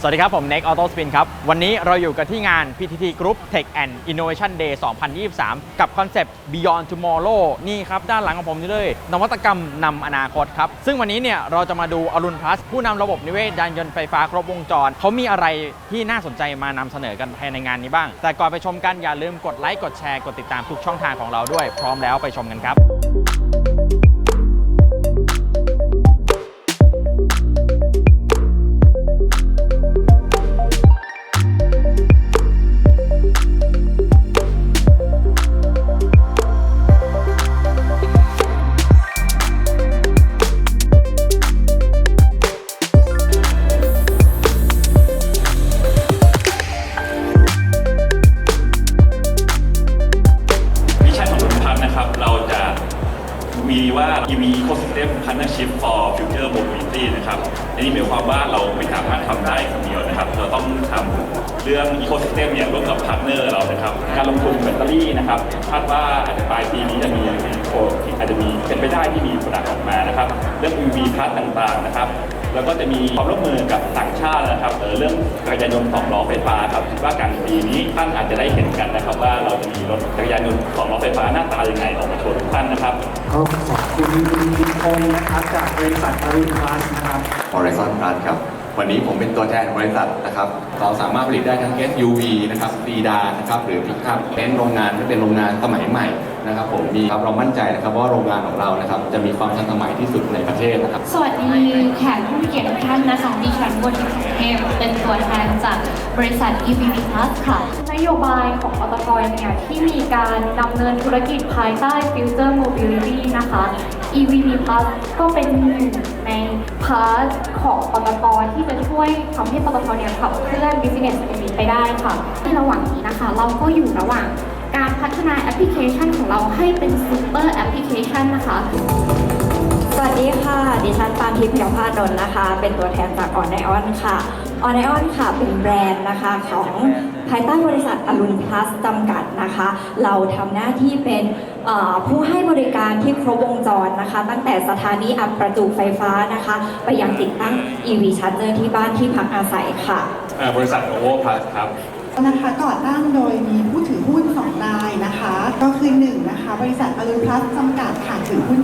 สวัสดีครับ ผม Next Auto Spin ครับ วันนี้เราอยู่กันที่งาน PTT Group Tech and Innovation Day 2023 กับคอนเซปต์ Beyond Tomorrow นี่ครับ ด้านหลังของผมนี่เลย นวัตกรรมนำอนาคตครับ ซึ่งวันนี้เนี่ยเราจะมาดูอรุณพลัส ผู้นำระบบนิเวศยานยนต์ไฟฟ้าครบวงจร เขามีอะไรที่น่าสนใจมานำเสนอกันภายในงานนี้บ้าง แต่ก่อนไปชมกันอย่าลืมกดไลค์กดแชร์กดติดตามทุกช่องทางของเราด้วย พร้อมแล้วไปชมกันครับ EV Ecosystem Partnership for Future Mobility นะครับอันนี้หมายความว่าเราไม่สามารถทำได้คนเดียวนะครับ เราต้องทำเรื่อง Ecosystem เนี่ยร่วมกับพาร์ทเนอร์เรานะครับ การลงทุนแบตเตอรี่นะครับคาดว่าอาจจะปลายปีนี้จะมีโปรอาจจะมีเป็นไปได้ที่มีโปรดักต์ออกมานะครับ เรื่อง EV พาร์ทต่างๆนะครับ แล้วก็จะมีความร่วมมือกับต่างชาตินะครับเออเรื่องจักรยานยนต์สองล้อไฟฟ้าครับคิดว่ากลารปีนี้ท่านอาจจะได้เห็นกันนะครับ ว่าเราจะมีรถจักรยานยนต์สองล้อไฟฟ้าหน้าตายังไงออกมาโชว์ทุกท่านนะครับก็ขอบคุณคุณพิพงศ์นะครับจากบริษัทอรุณพลัสนะครับ Horizon Plus ครับวันนี้ผมเป็นตัวแทนบริษัทนะครับ เราสามารถผลิตได้ทั้ง SUV นะครับซีดานนะครับ หรือพิกอัพเป็นโรงงานที่เป็นโรงงานสมัยใหม่ นะครับผมมีครับเรามั่นใจนะครับว่าโรงงานของเรานะครับจะมีความทันสมัยที่สุดในประเทศนะครับ สวัสดีแขกผู้มีเกียรติทุกท่านนะคะดิฉันบนเทพเป็นตัวแทนจากบริษัท EVP Plus ค่ะนโยบายของปตทเนี่ยที่มีการดำเนินธุรกิจภายใต้ Future Mobility นะคะ EVP Plus ก็เป็นหนึ่งในพาร์ทของปตทที่จะช่วยทำให้ปตทเนี่ยขับเคลื่อน business ไปได้ค่ะในระหว่างนี้นะคะ เราก็อยู่ระหว่าง การพัฒนาแอปพลิเคชันของเราให้เป็นซูเปอร์แอปพลิเคชันนะคะ สวัสดีค่ะ ดิฉันปานทิพย์เพียวพาดนนะคะ เป็นตัวแทนจากออนไอออนค่ะออนไอออนค่ะเป็นแบรนด์นะคะของภายใต้บริษัทอรุณพลัสจำกัดนะคะ เราทำหน้าที่เป็นเอ่อผู้ให้บริการที่ครบวงจรนะคะ ตั้งแต่สถานีอัดประจุไฟฟ้านะคะ ไปยังติดตั้ง EV Charger ที่บ้านที่พักอาศัยค่ะ บริษัทโอเวอร์พลัสครับนะคะก่อตั้งโดยมีผู้ถือหุ้น2ราย นะคะ ก็คือ1นะคะบริษัทอรุณพลัสจำกัดค่ะถือหุ้น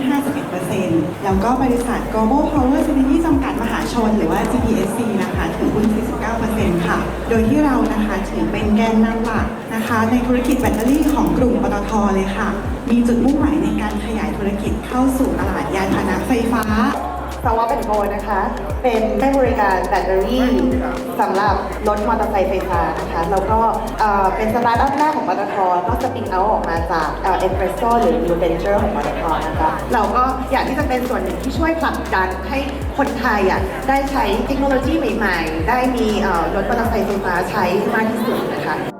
51%แล้วก็บริษัท Global Power Synergy จำกัดมหาชน หรือว่า GPSC นะคะถือหุ้น 49%ค่ะ โดยที่เรานะคะถือเป็นแกนนำหลักนะคะ ในธุรกิจแบตเตอรี่ของกลุ่มปตทเลยค่ะ มีจุดมุ่งหมายในการขยายธุรกิจเข้าสู่ตลาดยานพาหนะไฟฟ้า สวอปเป็นโกนะคะ เป็นให้บริการแบตเตอรี่สำหรับรถมอเตอร์ไซค์ไฟฟ้านะคะแล้วก็เอ่อเป็นสตาร์ทอัพแรกของปตทก็สปินเอาออกมาจากเอ็นเ e รสโซหรือ New Venture ของปตทนะคะเราก็อยากที่จะเป็นส่วนหนึ่งที่ช่วยผลักดันให้คนไทยอะได้ใช้เทคโนโลยีใหม่ ๆ ได้มีเอ่อรถมอเตอร์ไซค์ไฟฟ้าใช้มากที่สุดนะคะ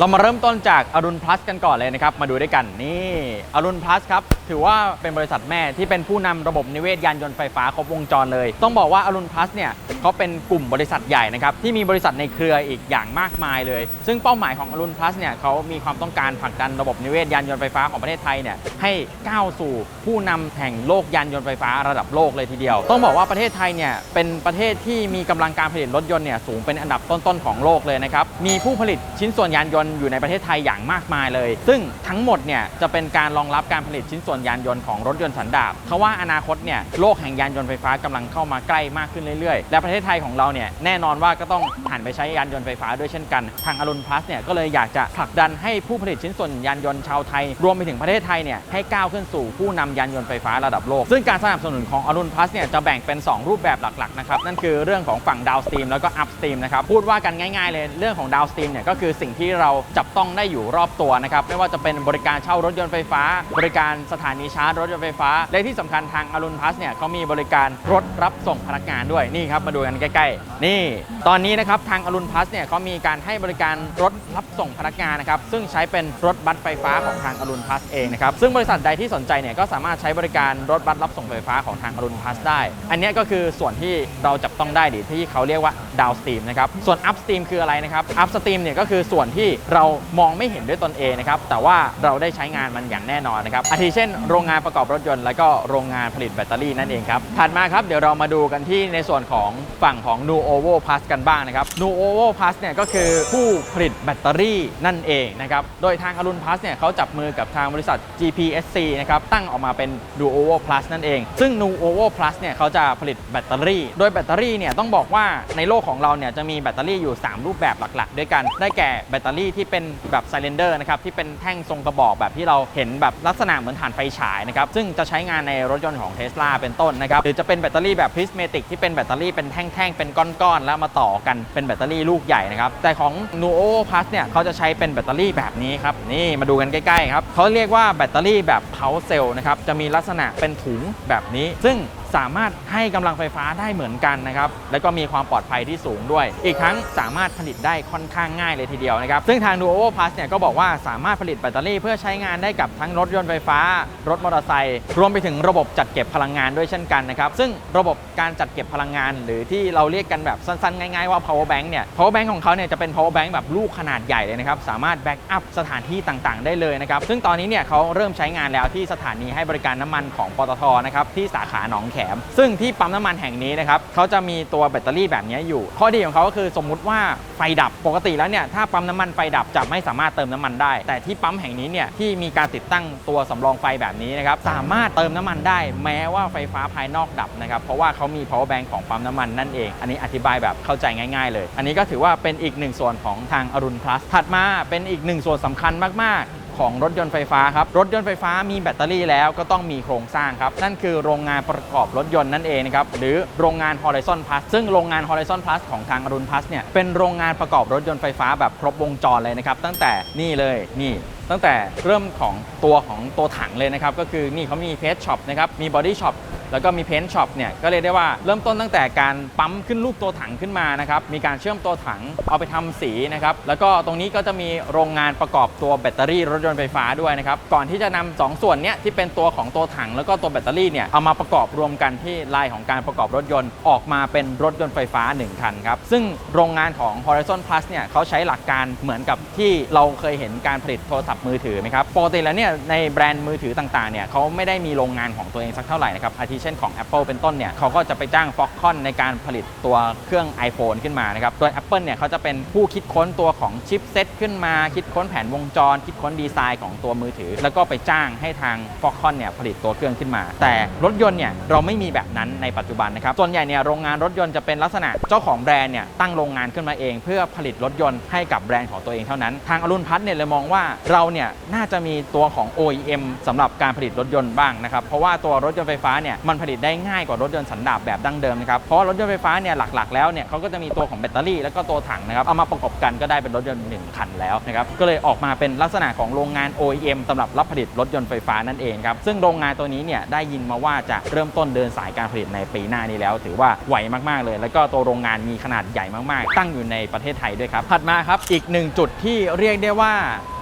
เรามาเริ่มต้นจากอรุณพลัสกันก่อนเลยนะครับ มาดูด้วยกันนี่อรุณพลัสครับ ถือว่าเป็นบริษัทแม่ที่เป็นผู้นำระบบนิเวศยานยนต์ไฟฟ้าครบวงจรเลย ต้องบอกว่าอรุณพลัสเนี่ยเขาเป็นกลุ่มบริษัทใหญ่นะครับ ที่มีบริษัทในเครืออีกอย่างมากมายเลย ซึ่งเป้าหมายของอรุณพลัสเนี่ยเขามีความต้องการผลักดันระบบนิเวศยานยนต์ไฟฟ้าของประเทศไทยเนี่ยให้ก้าวสู่ผู้นำแห่งโลกยานยนต์ไฟฟ้าระดับโลกเลยทีเดียว ต้องบอกว่าประเทศไทยเนี่ยเป็นประเทศที่มีกำลังการผลิตรถยนต์เนี่ยสูงเป็นอันดับต้นๆของโลกเลยนะครับมีผู้ผลิตชิ้นส่วนยานยนต์อยู่ในประเทศไทยอย่างมากมายเลย ซึ่งทั้งหมดเนี่ยจะเป็นการรองรับการผลิตชิ้นส่วนยานยนต์ของรถยนต์สันดาปเพราะว่าอนาคตเนี่ยโลกแห่งยานยนต์ไฟฟ้ากำลังเข้ามาใกล้มากขึ้นเรื่อยๆ และประเทศไทยของเราเนี่ยแน่นอนว่าก็ต้องหันไปใช้ยานยนต์ไฟฟ้าด้วยเช่นกัน ทางอรุณพลัสเนี่ยก็เลยอยากจะผลักดันให้ผู้ผลิตชิ้นส่วนยานยนต์ชาวไทย รวมไปถึงประเทศไทยเนี่ยให้ก้าวขึ้นสู่ผู้นำยานยนต์ไฟฟ้าระดับโลก ซึ่งการสนับสนุนของอรุณพลัสเนี่ยจะแบ่งเป็น 2 รูปแบบหลักๆนะครับนั่นคือเรื่องของฝั่งดาวสตรีมแล้วก็อัพสตรีมนะครับพูดว่ากันง่ายๆเลยเรื่องของดาวสตรีมเนี่ยก็คือสิ่งที่เราจับต้องได้อยู่รอบตัวนะครับไม่ว่าจะเป็นบริการเช่ารถยนต์ไฟฟ้า บริการสถานีชาร์จรถยนต์ไฟฟ้า และที่สำคัญทางอรุณพัสเนี่ยเขามีบริการรถรับส่งพนักงานด้วยนี่ครับมาดูกันใกล้ๆ นี่ ตอนนี้นะครับทางอรุณพัสเนี่ยเขามีการให้บริการรถรับส่งพนักงานนะครับซึ่งใช้เป็นรถบัสไฟฟ้าของทางอรุณพัสเองนะครับซึ่งบริษัทใดที่สนใจเนี่ยก็สามารถใช้บริการรถบัสรับส่งไฟฟ้าของทางอรุณพัสได้ อันนี้ก็คือส่วนที่เราจับต้องได้ดีที่เขาเรียกว่าดาวสตรีมนะครับส่วนอัพสตรีมคืออะไรนะครับอัพสตรีมเนี่ยก็คือส่วนที่เรามองไม่เห็นด้วยตนเองนะครับ แต่ว่าเราได้ใช้งานมันอย่างแน่นอนนะครับ อาทิเช่นโรงงานประกอบรถยนต์ และก็โรงงานผลิตแบตเตอรี่นั่นเองครับ ถัดมาครับ เดี๋ยวเรามาดูกันที่ในส่วนของฝั่งของ Nuovo Plus กันบ้างนะครับ Nuovo Plus เนี่ยก็คือผู้ผลิตแบตเตอรี่นั่นเองนะครับ โดยทางอรุณ Plus เนี่ยเขาจับมือกับทางบริษัท GPSC นะครับ ตั้งออกมาเป็น Nuovo Plus นั่นเอง ซึ่ง Nuovo Plus เนี่ยเขาจะผลิตแบตเตอรี่ โดยแบตเตอรี่เนี่ยต้องบอกว่าในโลกของเราเนี่ยจะมีแบตเตอรี่อยู่ 3 รูปแบบหลัก ๆ ด้วยกัน ได้แก่แบตเตอรี่ที่เป็นแบบไซเลนเดอร์นะครับที่เป็นแท่งทรงกระบอกแบบที่เราเห็นแบบลักษณะเหมือนถ่านไฟฉายนะครับซึ่งจะใช้งานในรถยนต์ของเท s l a เป็นต้นนะครับหรือจะเป็นแบตเตอรี่แบบพ r ิสเมติกที่เป็นแบตเตอรี่เป็นแท่งๆเป็นก้อนๆแล้วมาต่อกันเป็นแบตเตอรี่ลูกใหญ่นะครับแต่ของ Nuo Plus เนี่ยเขาจะใช้เป็นแบตเตอรี่แบบนี้ครับนี่มาดูกันใกล้ๆครับเขาเรียกว่าแบตเตอรี่แบบ Power Cell นะครับจะมีลักษณะเป็นถุงแบบนี้ ซึ่ง สามารถให้กำลังไฟฟ้าได้เหมือนกันนะครับ แล้วก็มีความปลอดภัยที่สูงด้วย อีกทั้งสามารถผลิตได้ค่อนข้างง่ายเลยทีเดียวนะครับ ซึ่งทาง Duo Plus เนี่ยก็บอกว่าสามารถผลิตแบตเตอรี่เพื่อใช้งานได้กับทั้งรถยนต์ไฟฟ้า รถมอเตอร์ไซค์รวมไปถึงระบบจัดเก็บพลังงานด้วยเช่นกันนะครับซึ่งระบบการจัดเก็บพลังงาน หรือที่เราเรียกกันแบบสั้นๆ ง่ายๆว่า power bank เนี่ย power bank ของเขาเนี่ยจะเป็น power bank แบบลูกขนาดใหญ่เลยนะครับสามารถแบ็กอัพสถานที่ต่างๆ ได้เลยนะครับซึ่งตอนนี้เนี่ยเขาเริ่มใช้งานแล้วที่สถานีให้บริการน้ำมันของปตทนะครับที่สาขาหนองแขม ซึ่งที่ปั๊มน้ำมันแห่งนี้นะครับเขาจะมีตัวแบตเตอรี่แบบนี้อยู่ ข้อดีของเขาก็คือสมมุติว่าไฟดับปกติแล้วเนี่ยถ้าปั๊มน้ำมันไฟดับจะไม่สามารถเติมน้ำมันได้ แต่ที่ปั๊มแห่งนี้เนี่ยที่มีการติดตั้งตัวสำรองไฟแบบนี้นะครับสามารถเติมน้ำมันได้ แม้ว่าไฟฟ้าภายนอกดับนะครับเพราะว่าเขามี power bank ของปั๊มน้ำมันนั่นเอง อันนี้อธิบายแบบเข้าใจง่ายๆ เลย อันนี้ก็ถือว่าเป็นอีกหนึ่งส่วนของทางอรุณ plus ถัดมาเป็นอีกหนึ่งส่วนสำคัญมากๆ ของรถยนต์ไฟฟ้าครับ รถยนต์ไฟฟ้ามีแบตเตอรี่แล้วก็ต้องมีโครงสร้างครับ นั่นคือโรงงานประกอบรถยนต์นั่นเองนะครับ หรือโรงงาน Horizon Plus ซึ่งโรงงาน Horizon Plus ของทางอรุณ Plus เนี่ย เป็นโรงงานประกอบรถยนต์ไฟฟ้าแบบครบวงจรเลยนะครับ ตั้งแต่นี่เลย นี่ตั้งแต่เริ่มของตัวของตัวถังเลยนะครับ ก็คือนี่เขามีเพจช็อปนะครับ มีบอดี้ช็อป แล้วก็มีเพนช็อปเนี่ยก็เรียกได้ว่าเริ่มต้นตั้งแต่การปั๊มขึ้นรูปตัวถังขึ้นมานะครับมีการเชื่อมตัวถังเอาไปทำสีนะครับแล้วก็ตรงนี้ก็จะมีโรงงานประกอบตัวแบตเตอรี่รถยนต์ไฟฟ้าด้วยนะครับก่อนที่จะนำสองส่วนเนี้ยที่เป็นตัวของตัวถังแล้วก็ตัวแบตเตอรี่เนี่ยเอามาประกอบรวมกันที่ลายของการประกอบรถยนต์ออกมาเป็นรถยนต์ไฟฟ้า 1 คันครับซึ่งโรงงานของ Horizon Plus เนี่ยเขาใช้หลักการเหมือนกับที่เราเคยเห็นการผลิตโทรศัพท์มือถือไหมครับปกติแล้วเนี่ยในแบรนด์มือถือต่างๆเนี่ยเขาไม่ได้มีโรงงานของตัวเองสักเท่าไหร่นะครับอาทิเช่นของ Apple เป็นต้นเนี่ยเขาก็จะไปจ้าง Foxconn ในการผลิตตัวเครื่อง iPhone ขึ้นมานะครับโดย Apple เนี่ยเขาจะเป็นผู้คิดค้นตัวของชิปเซตขึ้นมา คิดค้นแผนวงจร คิดค้นดีไซน์ของตัวมือถือ แล้วก็ไปจ้างให้ทาง Foxconn เนี่ยผลิตตัวเครื่องขึ้นมา แต่รถยนต์เนี่ยเราไม่มีแบบนั้นในปัจจุบันนะครับส่วนใหญ่เนี่ยโรงงานรถยนต์จะเป็นลักษณะเจ้าของแบรนด์เนี่ยตั้งโรงงานขึ้นมาเอง เพื่อผลิตรถยนต์ให้กับแบรนด์ของตัวเองเท่านั้น ทางอรุณพัฒน์เนี่ยเลยมองว่าเราเนี่ยน่าจะมีตัวของ OEM สำหรับการผลิตรถยนต์บ้างนะครับเพราะว่าตัวรถยนต์ไฟฟ้าเนี่ยมันผลิตได้ง่ายกว่ารถยนต์สันดาปแบบดั้งเดิมนะครับเพราะรถยนต์ไฟฟ้าเนี่ยหลักๆแล้วเนี่ยเขาก็จะมีตัวของแบตเตอรี่แล้วก็ตัวถังนะครับเอามาประกอบกันก็ได้เป็นรถยนต์หนึ่งคันแล้วนะครับก็เลยออกมาเป็นลักษณะของโรงงาน OEM สำหรับรับผลิตรถยนต์ไฟฟ้านั่นเองครับซึ่งโรงงานตัวนี้เนี่ยได้ยินมาว่าจะเริ่มต้นเดินสายการผลิตในปีหน้านี้แล้ว ถือว่าไหวมากๆเลย แล้วก็ตัวโรงงานมีขนาดใหญ่มากๆ ตั้งอยู่ในประเทศไทยด้วยครับถัดมาครับอีกหนึ่งจุดที่เรียกได้ว่า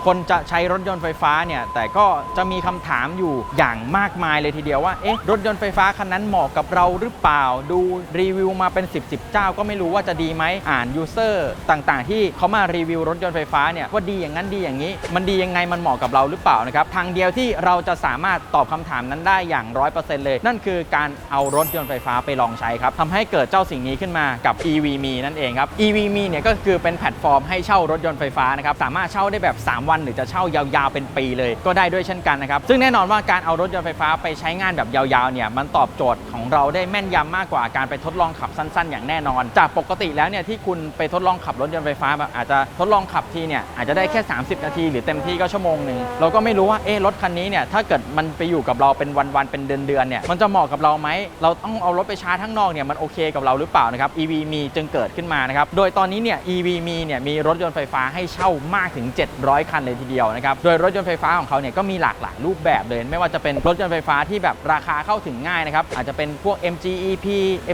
คนจะใช้รถยนต์ไฟฟ้าเนี่ยแต่ก็จะมีคำถามอยู่อย่างมากมายเลยทีเดียวว่าเอ๊ะรถยนต์ไฟฟ้าคันนั้นเหมาะกับเราหรือเปล่า ดูรีวิวมาเป็น 10 10เจ้าก็ไม่รู้ว่าจะดีไหมอ่านยูเซอร์ต่างๆ ที่เขามารีวิวรถยนต์ไฟฟ้าเนี่ยว่าดีอย่างนั้นดีอย่างนี้ มันดียังไงมันเหมาะกับเราหรือเปล่านะครับทางเดียวที่เราจะสามารถตอบคำถามนั้นได้อย่าง 100%เลย นั่นคือการเอารถยนต์ไฟฟ้าไปลองใช้ครับทำให้เกิดเจ้าสิ่งนี้ขึ้นมากับ EVme นั่นเองครับ EVme เนี่ยก็คือเป็นแพลตฟอร์มให้เช่ารถยนต์ไฟฟ้านะครับสามารถเช่าได้แบบ 3 วันหรือจะเช่ายาวๆเป็นปีเลยก็ได้ด้วยเช่นกันนะครับ ซึ่งแน่นอนว่าการเอารถยนต์ไฟฟ้าไปใช้งานแบบยาวๆเนี่ยมันตอบโจทย์ของเราได้แม่นยำมากกว่าการไปทดลองขับสั้นๆ อย่างแน่นอน จากปกติแล้วเนี่ยที่คุณไปทดลองขับรถยนต์ไฟฟ้าแบบอาจจะทดลองขับทีเนี่ยอาจจะได้แค่ 30 นาที หรือเต็มที่ก็ชั่วโมงหนึ่งเราก็ไม่รู้ว่าเอ๊ะรถคันนี้เนี่ยถ้าเกิดมันไปอยู่กับเราเป็นวันๆเป็นเดือนๆเนี่ยมันจะเหมาะกับเราไหมเราต้องเอารถไปชาร์จข้างนอกเนี่ยมันโอเคกับเราหรือเปล่านะครับ EV มีจึงเกิดขึ้นมานะครับโดยตอนนี้เนี่ย EV มีเนี่ยมีรถยนต์ไฟฟ้าให้เช่ามากถึง 700 คันเลยทีเดียวนะครับ โดยรถยนต์ไฟฟ้าของเขาเนี่ยก็มีหลากหลายรูปแบบเลย ไม่ว่าจะเป็นรถยนต์ไฟฟ้าที่แบบราคาเข้าถึงง่ายนะครับ อาจจะเป็นพวก MG EP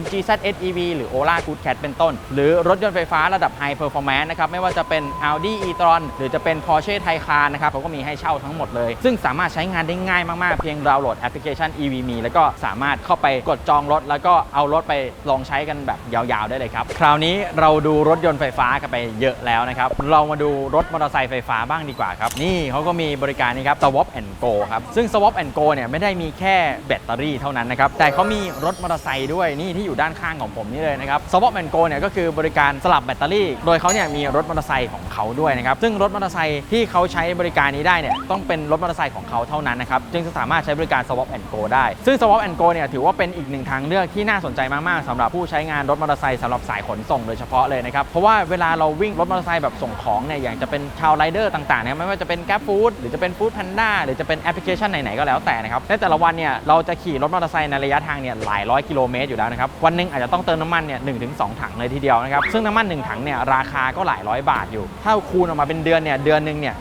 MG ZS EV หรือ Ola Good Cat เป็นต้น หรือรถยนต์ไฟฟ้าระดับ High Performance นะครับ ไม่ว่าจะเป็น Audi e-tron หรือจะเป็น Porsche Taycan นะครับเขาก็มีให้เช่าทั้งหมดเลย ซึ่งสามารถใช้งานได้ง่ายมาก ๆ เพียงดาวน์โหลดแอปพลิเคชัน EV Me แล้วก็สามารถเข้าไปกดจองรถ แล้วก็เอารถไปลองใช้กันแบบยาวๆได้เลยครับ คราวนี้เราดูรถยนต์ไฟฟ้ากันไปเยอะแล้วนะครับ เรามาดูรถมอเตอร์ไซค์ไฟฟ้าบ้างดีกว่าครับ นี่เขาก็มีบริการนี้ครับ Swap and Go ครับ ซึ่ง Swap and Go เนี่ยไม่ได้มีแค่แบตเตอรี่เท่านั้นนะครับ แต่เขามีรถมอเตอร์ไซค์ด้วยนี่ที่อยู่ด้านข้างของผมนี่เลยนะครับ Swap and Go เนี่ยก็คือบริการสลับแบตเตอรี่ โดยเขาเนี่ยมีรถมอเตอร์ไซค์ของเขาด้วยนะครับ ซึ่งรถมอเตอร์ไซค์ที่เขาใช้บริการนี้ได้เนี่ยต้องเป็นรถมอเตอร์ไซค์ของเขาเท่านั้นนะครับจึงจะสามารถใช้บริการ Swap and Go ได้ ซึ่ง Swap and Go เนี่ยถือว่าเป็นอีกหนึ่งทางเลือกที่น่าสนใจมากๆสำหรับผู้ใช้งานรถมอเตอร์ไซค์สำหรับสายขนส่งโดยเฉพาะเลยนะครับเพราะว่าเวลาเราวิ่งรถมอเตอร์ไซค์แบบส่งของเนี่ยอย่างจะเป็นชาวไรเดอร์ต่างๆนี่ยไม่ว่าจะเป็น Grab Food หรือจะเป็น Food Panda หรือจะเป็นแอปพลิเคชันไหน ๆ ก็แล้วแต่นะครับในแต่ละวันเนี่ยเราจะขี่รถมอเตอร์ไซค์ในระยะทางเนี่ยหลายร้อยกิโลเมตรอยู่แล้วนะครับวันหนึงอาจจะต้องเติมน้ำมันเนี่ยหนึ่งถึงสองถังเลยทีเดียวนะครับซึ่งน้ำมันหนึ่งถังเนี่ยราคาก็หลายร้อยบาทอยู่ถ้าคูณออกมาเป็นเดือนเนี่ยเดือนหนึ่งเนี่ย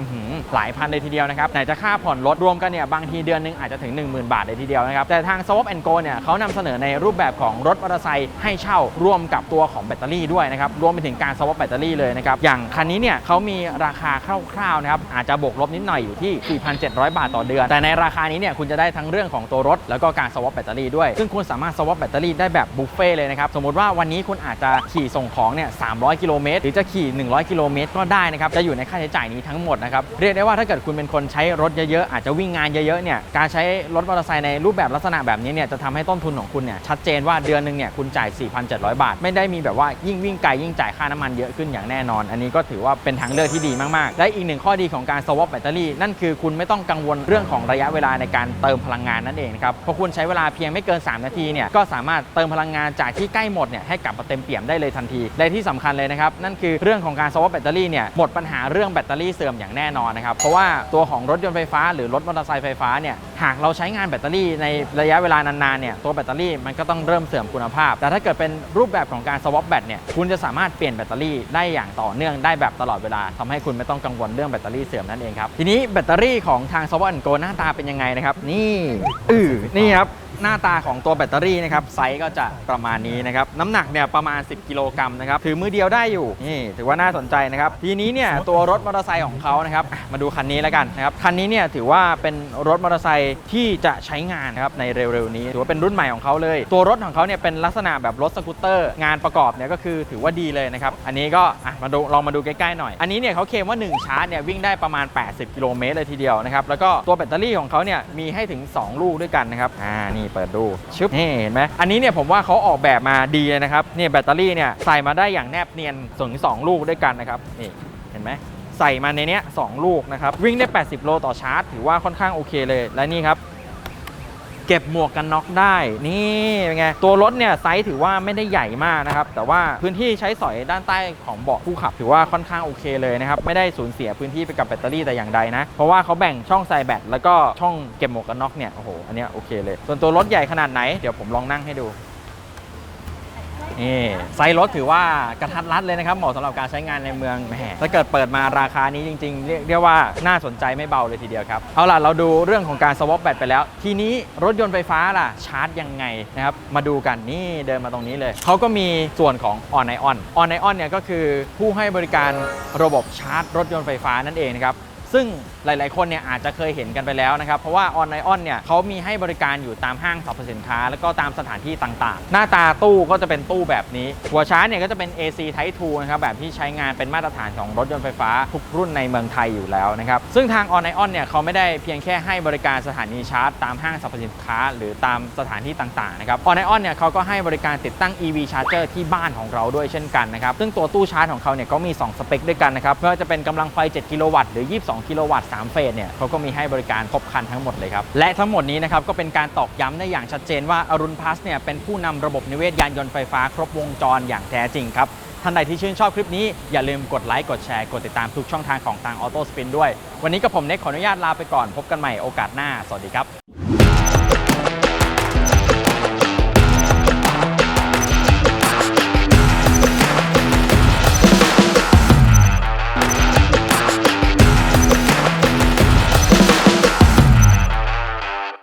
หลายพันเลยทีเดียวนะครับไหนจะค่าผ่อนรถรวมกันเนี่ยบางทีเดือนหนึงอาจจะถึง 10,000 บาทเลยทีเดียวนะครับแต่ทาง Swap Go เนี่ยเขานำเสนอในรูปแบบของรถมอเตอร์ไซค์ให้เช่าร่วมกับตัวของแบตเตอรี่ด้วยนะครับรวมไปถึงการ swap แบตเตอรี่เลยนะครับอย่างคันนี้เนี่ยเขามีราคาคร่าวๆนะครับอาจจะบวกลบนิดหน่อยอยู่ที่ 4,700 บาทต่อเดือน แต่ในราคานี้เนี่ยคุณจะได้ทั้งเรื่องของตัวรถ แล้วก็การ swap แบตเตอรี่ด้วย ซึ่งคุณสามารถ swap แบตเตอรี่ได้แบบบุฟเฟ่เลยนะครับสมมติว่าวันนี้คุณอาจจะขี่ส่งของเนี่ย300 กิโลเมตรหรือจะขี่ 100 กิโลเมตรก็ได้นะครับจะอยู่ในค่าใช้จ่ายนี้ทั้งหมดนะครับเรียกได้ว่าถ้าเกิดคุณเป็นคนใช้รถเยอะๆอาจจะวิ่งงานเยอะๆเนี่ยการใช้รถมอเตอร์ไซค์ในรูปแบบลักษณะแบบนี้เนี่ยจะทำให้ต้นทุนของคุณเนี่ยชัดเจนว่าเดือนหนึ่งเนี่ยคุณจ่าย 4,700 บาท ไม่ได้มีแบบว่ายิ่งวิ่งไกลยิ่งจ่ายค่าน้ำมันเยอะขึ้นอย่างแน่นอน อันนี้ก็ถือว่าเป็นทางเลือกที่ดีมากๆ และอีกหนึ่งข้อดีของการ swap แบตเตอรี่นั่นคือคุณไม่ต้องกังวลเรื่องของระยะเวลาในการเติมพลังงานนั่นเองครับเพราะคุณใช้เวลาเพียงไม่เกิน 3 นาทีเนี่ยก็สามารถเติมพลังงานจากที่ใกล้หมดเนี่ยให้กลับมาเต็มเปี่ยมได้เลยทันทีและที่สำคัญเลยนะครับนั่นคือเรื่องของการ swap แบตเตอรี่เนี่ยหมดปัญหาเรื่องแบตเตอรี่เสื่อมอย่างแน่นอนนะครับ เพราะว่าตัวของรถยนต์ไฟฟ้าหรือรถมอเตอร์ไซค์ไฟฟ้าเนี่ยหากเราใช้งานแบตเตอรี่ในระยะเวลานานๆเนี่ยตัวแบตเตอรี่มันก็ต้องเริ่มเสื่อมคุณภาพ แต่ถ้าเกิดเป็นรูปแบบของการ swap แบตเนี่ยคุณจะสามารถเปลี่ยนแบตเตอรี่ได้อย่างต่อเนื่องได้แบบตลอดเวลาทำให้คุณไม่ต้องกังวลเรื่องแบตเตอรี่เสื่อมนั่นเองครับทีนี้แบตเตอรี่ของทาง swap and go หน้าตาเป็นยังไงนะครับนี่อือนี่ครับ หน้าตาของตัวแบตเตอรี่นะครับไซส์ก็จะประมาณนี้นะครับน้ำหนักเนี่ยประมาณ 10 กิโลกรัมนะครับถือมือเดียวได้อยู่นี่ถือว่าน่าสนใจนะครับทีนี้เนี่ยตัวรถมอเตอร์ไซค์ของเขานะครับอะมาดูคันนี้แล้วกันนะครับคันนี้เนี่ยถือว่าเป็นรถมอเตอร์ไซค์ที่จะใช้งานนะครับในเร็วๆนี้ถือว่าเป็นรุ่นใหม่ของเขาเลย ตัวรถของเขาเนี่ยเป็นลักษณะแบบรถสกูตเตอร์ งานประกอบเนี่ยก็คือถือว่าดีเลยนะครับอันนี้ก็อะมาดูลองมาดูใกล้ๆหน่อย อันนี้เนี่ยเขาเคลมว่า 1 ชาร์จเนี่ยวิ่งได้ประมาณ 80 กิโลเมตรเลยทีเดียวนะครับแล้วก็ตัวแบตเตอรี่ของเขาเนี่ยมีให้ถึง 2 ลูกด้วยกันนะครับอ่านี่เปิดดูชึบนี่เห็นไหมอันนี้เนี่ยผมว่าเขาออกแบบมาดีเลยนะครับเนี่ยแบตเตอรี่เนี่ยใส่มาได้อย่างแนบเนียนถึง2ลูกด้วยกันนะครับนี่เห็นไหมใส่มาในเนี้ยสองลูกนะครับวิ่งได้ 80 โลต่อชาร์จถือว่าค่อนข้างโอเคเลยและนี่ครับ เก็บหมวกกันน็อกได้ นี่เป็นไง ตัวรถเนี่ยไซส์ถือว่าไม่ได้ใหญ่มากนะครับ แต่ว่าพื้นที่ใช้สอยด้านใต้ของเบาะผู้ขับ ถือว่าค่อนข้างโอเคเลยนะครับ ไม่ได้สูญเสียพื้นที่ไปกับแบตเตอรี่แต่อย่างใดนะ เพราะว่าเขาแบ่งช่องใส่แบตแล้วก็ช่องเก็บหมวกกันน็อกเนี่ย โอ้โห อันนี้โอเคเลย ส่วนตัวรถใหญ่ขนาดไหน เดี๋ยวผมลองนั่งให้ดู นี่ไซส์รถถือว่ากระทัดรัดเลยนะครับ เหมาะสำหรับการใช้งานในเมืองแหมถ้าเกิดเปิดมาราคานี้จริง ๆ เรียกเรียกว่าน่าสนใจไม่เบาเลยทีเดียวครับ เอาล่ะ เราดูเรื่องของการสวอปแบตไปแล้ว ทีนี้รถยนต์ไฟฟ้าล่ะ ชาร์จยังไงนะครับ มาดูกันนี่เดินมาตรงนี้เลย เขาก็มีส่วนของออนไอออนออนไอออนเนี่ยก็คือผู้ให้บริการระบบชาร์จรถยนต์ไฟฟ้านั่นเองนะครับ ซึ่งหลาย ๆ คนเนี่ยอาจจะเคยเห็นกันไปแล้วนะครับ เพราะว่าออนไลน์เนี่ยเขามีให้บริการอยู่ตามห้างสรรพสินค้า แล้วก็ตามสถานที่ต่าง ๆ หน้าตาตู้ก็จะเป็นตู้แบบนี้ หัวชาร์จเนี่ยก็จะเป็น AC Type 2นะครับแบบที่ใช้งานเป็นมาตรฐานของรถยนต์ไฟฟ้าทุกรุ่นในเมืองไทยอยู่แล้วนะครับซึ่งทางออนไลน์เนี่ยเขาไม่ได้เพียงแค่ให้บริการสถานีชาร์จตามห้างสรรพสินค้า หรือตามสถานที่ต่าง ๆ นะครับออนไลน์เนี่ยเขาก็ให้บริการติดตั้ง EV Charger ที่บ้านของเราด้วยเช่นกันนะครับซึ่งตัวตู้ชาร์จของเขาเนี่ยก็มี 2 สเปคด้วยกันนะครับไม่ว่าจะเป็นกำลังไฟ 7 กิโลวัตต์หรือ 22กิโลวัตต์3เฟสเนี่ยเขาก็มีให้บริการครบครันทั้งหมดเลยครับ และทั้งหมดนี้นะครับก็เป็นการตอกย้ำได้อย่างชัดเจนว่าอรุณพลัสเนี่ยเป็นผู้นำระบบนิเวศยานยนต์ไฟฟ้าครบวงจรอย่างแท้จริงครับท่านใดที่ชื่นชอบคลิปนี้ อย่าลืมกดไลค์ กดแชร์ กดติดตามทุกช่องทางของทางออโต้สปินด้วย วันนี้กับผมเน็กขออนุญาตลาไปก่อน พบกันใหม่โอกาสหน้า สวัสดีครับ